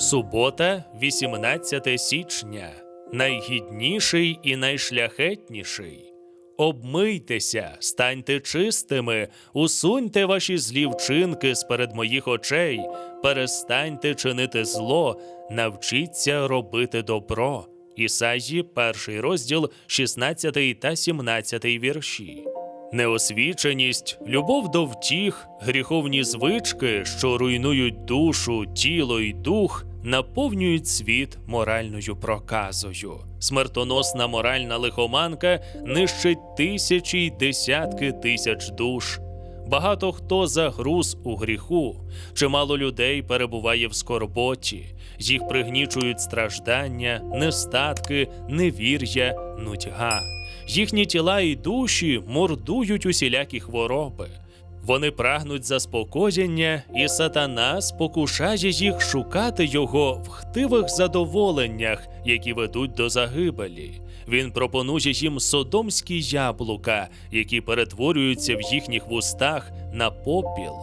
Субота, 18 січня. Найгідніший і найшляхетніший. Обмийтеся, станьте чистими, усуньте ваші злі вчинки з перед моїх очей, перестаньте чинити зло, навчіться робити добро. Ісаї, перший розділ, 16 та 17 вірші. Неосвіченість, любов до втіх, гріховні звички, що руйнують душу, тіло і дух, наповнюють світ моральною проказою. Смертоносна моральна лихоманка нищить тисячі й десятки тисяч душ. Багато хто загруз у гріху, чимало людей перебуває в скорботі, їх пригнічують страждання, нестатки, невір'я, нудьга. Їхні тіла і душі мордують усілякі хвороби. Вони прагнуть заспокоєння, і сатана спокушає їх шукати його в хтивих задоволеннях, які ведуть до загибелі. Він пропонує їм содомські яблука, які перетворюються в їхніх вустах на попіл.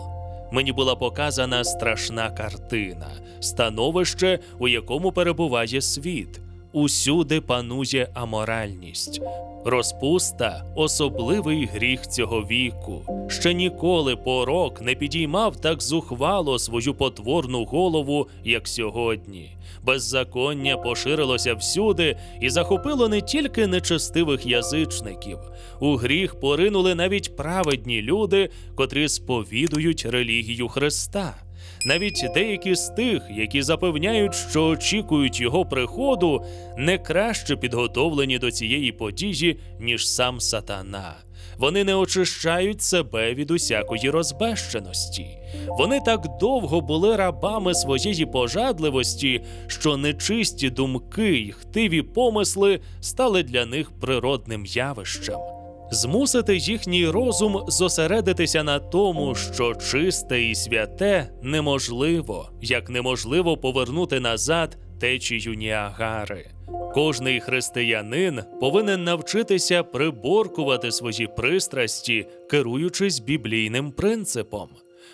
Мені була показана страшна картина, становище, у якому перебуває світ. Усюди панує аморальність. Розпуста особливий гріх цього віку. Ще ніколи порок не підіймав так зухвало свою потворну голову, як сьогодні. Беззаконня поширилося всюди і захопило не тільки нечестивих язичників. У гріх поринули навіть праведні люди, котрі сповідують релігію Христа. Навіть деякі з тих, які запевняють, що очікують його приходу, не краще підготовлені до цієї події, ніж сам сатана. Вони не очищають себе від усякої розбещеності. Вони так довго були рабами своєї пожадливості, що нечисті думки й хтиві помисли стали для них природним явищем змусити їхній розум зосередитися на тому, що чисте і святе неможливо, як неможливо повернути назад течію Ніагари. Кожний християнин повинен навчитися приборкувати свої пристрасті, керуючись біблійним принципом.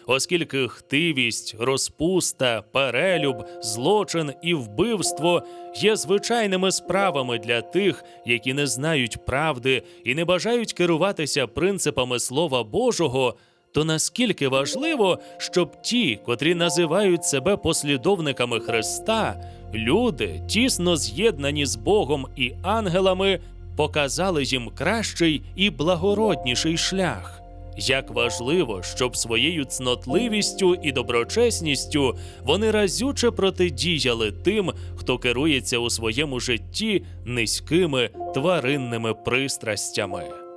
Оскільки хтивість, розпуста, перелюб, злочин і вбивство є звичайними справами для тих, які не знають правди і не бажають керуватися принципами Слова Божого, то наскільки важливо, щоб ті, котрі називають себе послідовниками Христа, люди, тісно з'єднані з Богом і ангелами, показали їм кращий і благородніший шлях. Як важливо, щоб своєю цнотливістю і доброчесністю вони разюче протидіяли тим, хто керується у своєму житті низькими тваринними пристрастями.